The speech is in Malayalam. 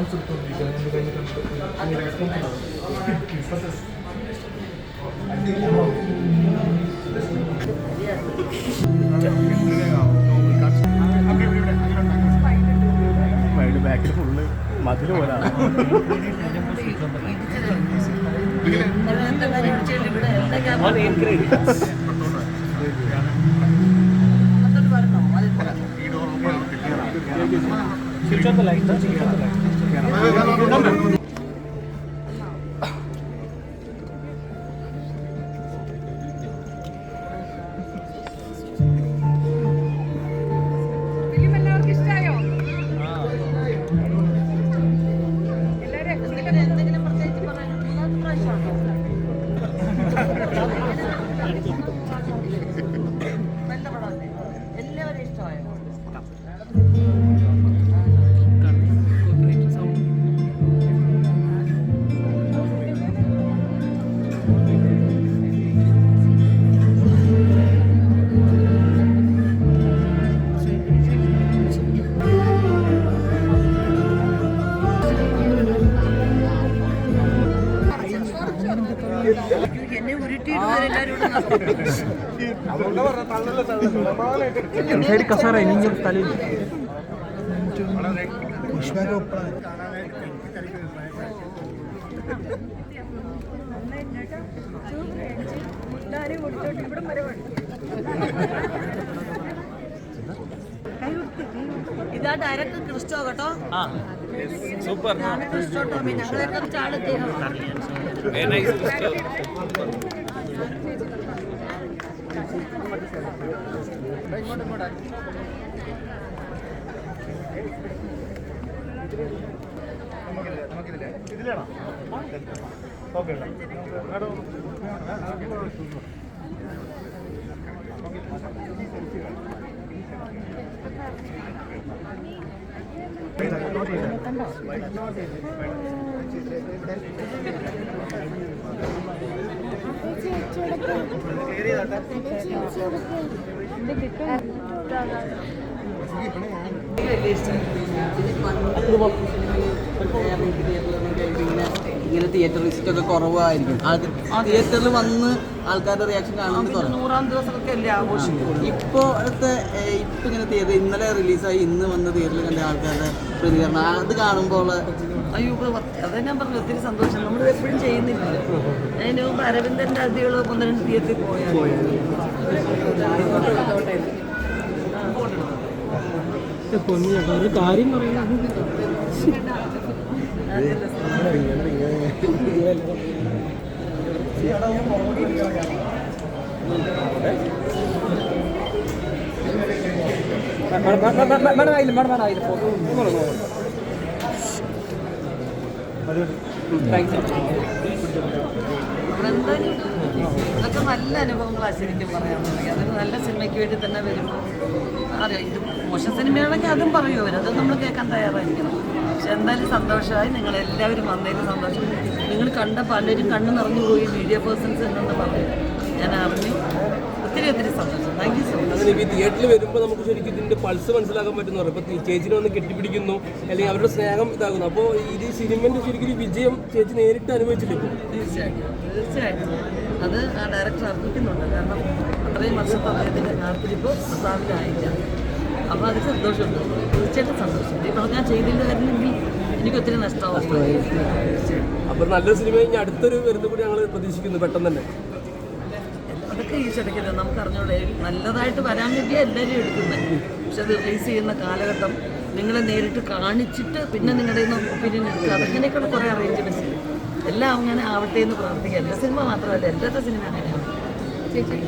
റെസ്പോൺസ് എടുത്തുകൊണ്ടിരിക്കുകയാണ് നമ്മൾ കഴിഞ്ഞിട്ടുണ്ട് ഭയങ്കര റെസ്പോൺസ് ഉണ്ടാവും ബാക്കിൽ ഫുള്ള് മതിൽ പോലെ ഫിലിം ¿Qué nombre? സൈഡ് കസാറ ഇനിയും വേണം ഇതാ ഡയറക്ടർ ക്രിസ്റ്റോ കേട്ടോ. സൂപ്പർ. ക്രിസ്റ്റോ ടോമി ഞങ്ങളെയൊക്കെ കുറിച്ച് ആൾ ഇദ്ദേഹമാണ് വലിയ ഇഷ്ടമായി ഇങ്ങനെ തിയേറ്റർ വിസിറ്റ് ഒക്കെ കുറവായിരിക്കും. അത് തിയേറ്ററിൽ വന്ന് ആൾക്കാരുടെ റിയാക്ഷൻ കാണുന്നത്. നൂറാം ദിവസമൊക്കെ അല്ലേ ആഘോഷിക്കുള്ളൂ ഇപ്പോഴത്തെ ഇപ്പൊ ഇങ്ങനെ തിയേറ്റർ ഇന്നലെ റിലീസായി ഇന്ന് വന്ന തിയേറ്ററിൽ കണ്ട ആൾക്കാരുടെ പ്രതികരണം അത് കാണുമ്പോൾ അയ്യോ അതാ ഞാൻ പറഞ്ഞു ഒത്തിരി സന്തോഷം. നമ്മൾ എപ്പോഴും ചെയ്യുന്നില്ല. അതിന് മുമ്പ് അരവിന്ദന്റെ അതികൾ ഒന്ന് രണ്ട് തിയേറ്ററിൽ പോയാൽ ഒരു കാര്യം പറയുന്നത് മേഡം ആയില്ല മേഡം മേഡം ആയില്ല നമ്മളെന്തായാലും ഇതൊക്കെ നല്ല അനുഭവങ്ങളാണ് ശരിക്കും പറയാന്നുണ്ടെങ്കിൽ അതൊരു നല്ല സിനിമയ്ക്ക് വേണ്ടി തന്നെ വരുമ്പോൾ അറിയാം. ഇത് മോശം സിനിമയാണെങ്കിൽ അതും പറയൂ അവർ നമ്മൾ കേൾക്കാൻ തയ്യാറായിരിക്കണം. പക്ഷെ എന്തായാലും സന്തോഷമായി. നിങ്ങൾ എല്ലാവരും വന്നതിൽ സന്തോഷം. നിങ്ങൾ കണ്ട പലരും കണ്ണു നിറഞ്ഞു പോയി. മീഡിയ പേഴ്സൺസ് എന്നു പറഞ്ഞു. ഞാൻ അറിഞ്ഞു. ഒത്തിരി ഒത്തിരി സന്തോഷം. താങ്ക് യു സോ മച്ച് അതിന് ഈ തിയേറ്ററിൽ വരുമ്പോൾ നമുക്ക് ശരിക്കും ഇതിന്റെ പൾസ് മനസ്സിലാക്കാൻ പറ്റുന്നു ഇപ്പൊ ചേച്ചിനെ വന്ന് കെട്ടിപ്പിടിക്കുന്നു അല്ലെങ്കിൽ അവരുടെ സ്നേഹം ഇതാകുന്നു അപ്പോൾ ഇത് സിനിമന്റെ ശരിക്കും വിജയം ചേച്ചി നേരിട്ട് അനുഭവിച്ചില്ലേ തീർച്ചയായിട്ടും. തീർച്ചയായിട്ടും. അത് ആ ഡയറക്ടർ അർപ്പിക്കുന്നുണ്ട്. കാരണം അത്രയും വർഷത്തെ അദ്ദേഹത്തിന്റെ കാത്തിരിപ്പ് പ്രസാദിലായില്ല അപ്പോൾ അത് സന്തോഷമുണ്ട് തീർച്ചയായിട്ടും സന്തോഷം. ഈ പറഞ്ഞാൽ ചെയ്തില്ലായിരുന്നെങ്കിൽ എനിക്ക് ഒത്തിരി നഷ്ടമാവും അപ്പോൾ നല്ലൊരു സിനിമ കഴിഞ്ഞാൽ അടുത്തൊരു വരുന്ന കൂടി ഞങ്ങൾ പ്രതീക്ഷിക്കുന്നു. പെട്ടെന്ന് തന്നെ. അതൊക്കെ ഈ ചെടക്കില്ല നമുക്ക് അറിഞ്ഞൂടെ നല്ലതായിട്ട് വരാൻ വേണ്ടി എല്ലാവരും എടുക്കുന്നത് പക്ഷെ അത് റിലീസ് ചെയ്യുന്ന കാലഘട്ടം നിങ്ങളെ നേരിട്ട് കാണിച്ചിട്ട് പിന്നെ നിങ്ങളുടെ ഒപ്പീനിയൻ എടുക്കുക. അങ്ങനെയൊക്കെയുള്ള കുറേ അറേഞ്ച്മെന്റ്സ് എല്ലാം അങ്ങനെ ആവട്ടെ എന്ന് പ്രാർത്ഥിക്കുക എല്ലാ സിനിമ മാത്രമല്ല എല്ലാത്ത സിനിമ അങ്ങനെയാണ്. ശരി.